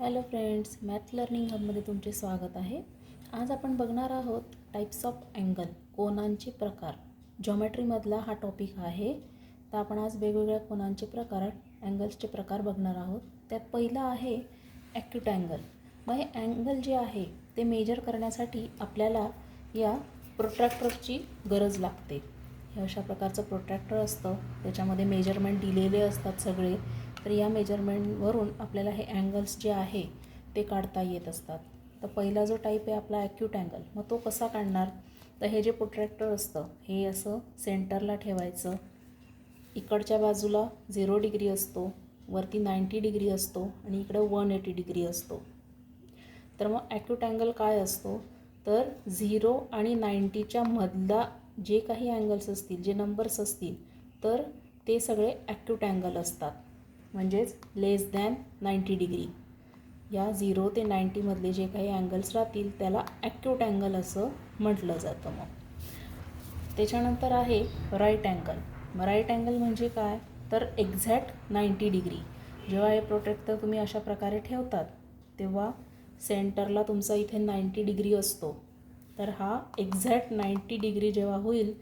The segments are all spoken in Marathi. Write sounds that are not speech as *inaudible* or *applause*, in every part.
हॅलो फ्रेंड्स मॅथ लर्निंग हबमध्ये तुमचे स्वागत आहे. आज आपण बघणार आहोत टाईप्स ऑफ अँगल कोनांचे प्रकार. जॉमेट्रीमधला हा टॉपिक आहे. तर आपण आज वेगवेगळ्या कोनांचे प्रकार अँगल्सचे प्रकार बघणार आहोत. त्यात पहिलं आहे ॲक्यूट अँगल मग हे अँगल जे आहे ते मेजर करण्यासाठी आपल्याला या प्रोट्रॅक्टरची गरज लागते. हे अशा प्रकारचं प्रोट्रॅक्टर असतं. त्याच्यामध्ये मेजरमेंट दिलेले असतात सगळे. तर या मेजरमेंटवरून आपल्याला हे अँगल्स जे आहे ते काढता येत असतात. तर पहिला जो टाईप आहे आपला ॲक्यूट अँगल मग तो कसा काढणार? तर हे जे प्रोट्रॅक्टर असतं हे असं सेंटरला ठेवायचं. इकडच्या बाजूला झिरो डिग्री असतो वरती नाईंटी डिग्री असतो आणि इकडं वन एटी डिग्री असतो. तर मग ॲक्यूट अँगल काय असतो? तर झिरो आणि नाईंटीच्या मधला जे काही अँगल्स असतील जे नंबर्स असतील तर ते सगळे ॲक्यूट अँगल असतात. म्हणजेच लेस दॅन नाईंटी डिग्री या झिरो ते नाईंटीमधले जे काही अँगल्स राहतील त्याला ॲक्यूट अँगल असं म्हटलं जातं मग. त्याच्यानंतर आहे राईट अँगल मग राईट अँगल म्हणजे काय? तर एक्झॅक्ट नाईंटी डिग्री जेव्हा हे प्रोटेक्टर तुम्ही अशा प्रकारे ठेवतात तेव्हा सेंटरला तुमचा इथे नाईंटी डिग्री असतो. तर हा एक्झॅक्ट नाईंटी डिग्री जेव्हा होईल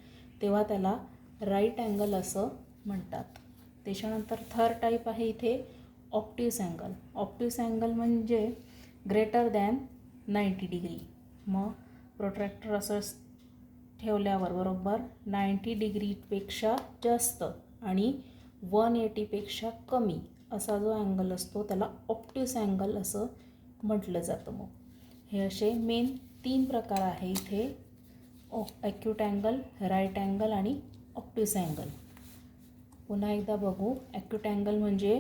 तेव्हा त्याला राईट अँगल असं म्हणतात. त्याच्यानंतर थर्ड टाईप आहे इथे ऑप्टिव्स अँगल ऑप्टिव्स अँगल म्हणजे ग्रेटर दॅन नाईंटी डिग्री मग प्रोट्रॅक्टर असं ठेवल्यावर बरोबर नाईंटी डिग्रीपेक्षा जास्त आणि वन एटीपेक्षा कमी असा जो अँगल असतो त्याला ऑप्टिव्स अँगल असं म्हटलं जातं मग. हे असे मेन तीन प्रकार आहे इथे. ॲक्यूट अँगल राईट अँगल आणि ऑप्टिव्स अँगल पुन्हा एकदा बघू. ॲक्यूट अँगल म्हणजे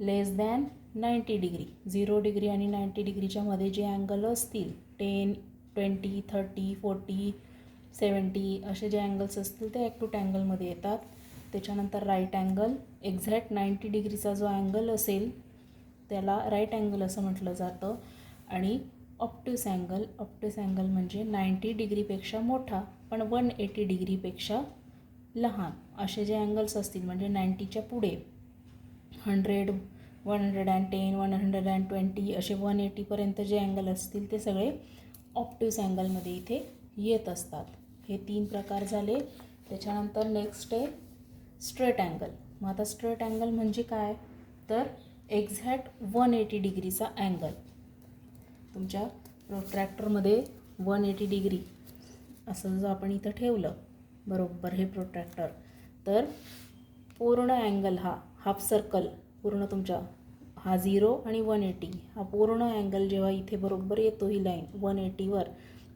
less than ninety degree zero degree आणि नाईंटी डिग्रीच्या मध्ये जे अँगल असतील ten twenty thirty forty seventy असे जे अँगल्स असतील ते ॲक्यूट अँगलमध्ये येतात. त्याच्यानंतर राईट अँगल एक्झॅक्ट नाईंटी डिग्रीचा जो अँगल असेल त्याला राईट अँगल असं म्हटलं जातं. आणि ऑप्टिस अँगल ऑप्टिस अँगल म्हणजे नाईंटी डिग्रीपेक्षा मोठा पण वन एटी डिग्रीपेक्षा लहान असे जे अँगल्स असतील म्हणजे नाईंटीच्या पुढे hundred one hundred and ten one hundred and twenty असे वन एटीपर्यंत जे अँगल असतील ते सगळे ऑप्टिव्स अँगलमध्ये इथे येत असतात. हे तीन प्रकार झाले. त्याच्यानंतर नेक्स्ट आहे स्ट्रेट अँगल मग आता स्ट्रेट अँगल म्हणजे काय? तर एक्झॅक्ट वन एटी डिग्रीचा अँगल तुमच्या प्रोट्रॅक्टरमध्ये वन एटी डिग्री असं जर आपण इथं ठेवलं बरोबर हे प्रोट्रॅक्टर तर पूर्ण अँगल हा हाफ सर्कल पूर्ण तुमच्या हा झिरो आणि वन एटी हा पूर्ण अँगल जेव्हा इथे बरोबर येतो ही लाईन वन एटीवर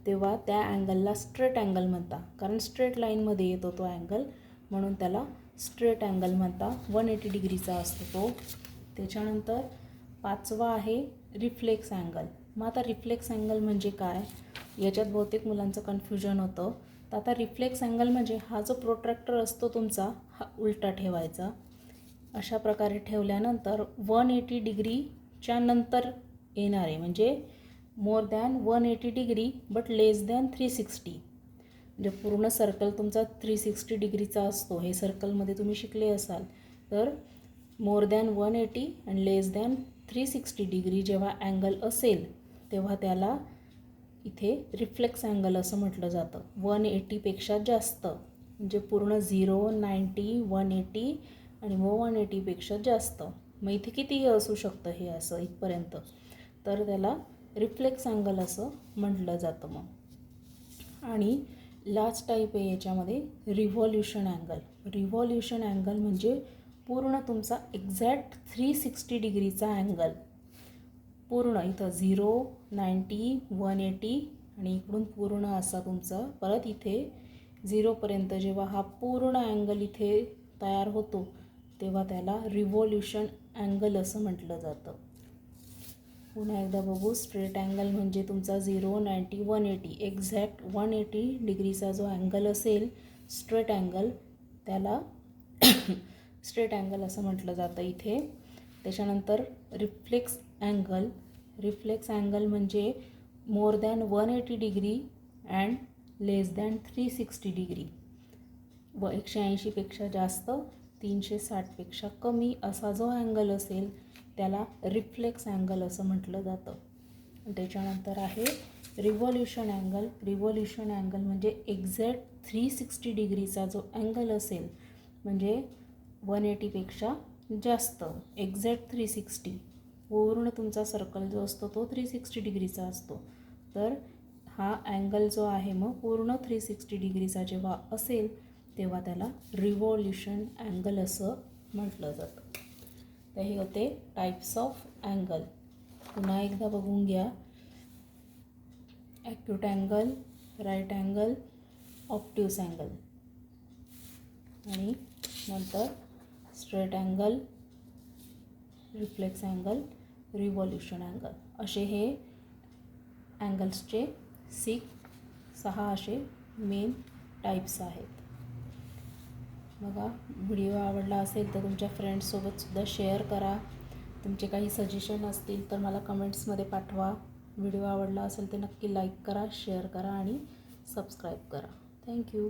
तेव्हा त्या अँगलला स्ट्रेट अँगल म्हणता. कारण स्ट्रेट लाईनमध्ये येतो तो अँगल म्हणून त्याला स्ट्रेट अँगल म्हणता. वन एटी डिग्रीचा असतो तो. त्याच्यानंतर पाचवा आहे रिफ्लेक्स अँगल मग आता रिफ्लेक्स अँगल म्हणजे काय? याच्यात बहुतेक मुलांचं कन्फ्युजन होतं. तर आता रिफ्लेक्स अँगल म्हणजे हा जो प्रोट्रॅक्टर असतो तुमचा हा उलटा ठेवायचा. अशा प्रकारे ठेवल्यानंतर वन एटी डिग्रीच्या नंतर येणारे म्हणजे more than one eighty degree but less than three sixty म्हणजे पूर्ण सर्कल तुमचा थ्री सिक्स्टी डिग्रीचा असतो. हे सर्कलमध्ये तुम्ही शिकले असाल. तर more than one eighty and less than three sixty degree जेव्हा अँगल असेल तेव्हा त्याला इथे रिफ्लेक्स अँगल असं म्हटलं जातं. वन एटीपेक्षा जास्त. म्हणजे पूर्ण झिरो नाईंटी वन एटी आणि मग वन एटीपेक्षा जास्त. मग इथे कितीही असू शकतं हे असं इथपर्यंत? तर त्याला रिफ्लेक्स अँगल असं म्हटलं जातं मग. आणि लास्ट टाईप आहे याच्यामध्ये रिव्हॉल्युशन अँगल रिव्हॉल्युशन अँगल म्हणजे पूर्ण तुमचा एक्झॅक्ट थ्री सिक्स्टी डिग्रीचा अँगल पूर्ण इथं झिरो नाईंटी वन एटी आणि इकडून पूर्ण असा तुमचा. परत इथे झिरोपर्यंत जेव्हा हा पूर्ण अँगल इथे तयार होतो तेव्हा त्याला रिव्होल्युशन अँगल असं म्हटलं जातं. पुन्हा एकदा बघू स्ट्रेट अँगल म्हणजे तुमचा zero ninety one eighty exact one eighty डिग्रीचा जो अँगल असेल स्ट्रेट अँगल त्याला *coughs* स्ट्रेट अँगल असं म्हटलं जातं इथे. त्याच्यानंतर रिफ्लेक्स अँगल रिफ्लेक्स अँगल म्हणजे more than one eighty degree and less than three sixty degree. व एकशे ऐंशीपेक्षा जास्त तीनशे साठपेक्षा कमी असा जो अँगल असेल त्याला रिफ्लेक्स अँगल असं म्हटलं जातं. त्याच्यानंतर आहे रिव्हॉल्युशन अँगल. रिव्हॉल्युशन अँगल म्हणजे एक्झॅक्ट थ्री सिक्स्टी डिग्रीचा जो अँगल असेल म्हणजे वन एटीपेक्षा जास्त एक्झॅक्ट थ्री सिक्स्टी. पूर्ण तुमचा सर्कल जो असतो तो थ्री सिक्स्टी डिग्रीचा असतो. तर हा अँगल जो आहे मग पूर्ण थ्री सिक्स्टी डिग्रीचा जेव्हा असेल तेव्हा त्याला रिव्हॉल्युशन अँगल असं म्हटलं जातं. तर हे होते टाईप्स ऑफ अँगल पुन्हा एकदा बघून घ्या. Acute angle right angle obtuse angle आणि नंतर straight angle reflex angle revolution angle. असे हे अँगल्सचे सिक्स सहा असे मेन टाईप्स आहेत. बघा व्हिडिओ आवडला असेल तर तुमच्या फ्रेंड्ससोबतसुद्धा शेअर करा. तुमचे काही सजेशन असतील तर मला कमेंट्समध्ये पाठवा. व्हिडिओ आवडला असेल तर नक्की लाईक करा शेअर करा आणि सबस्क्राईब करा. थँक्यू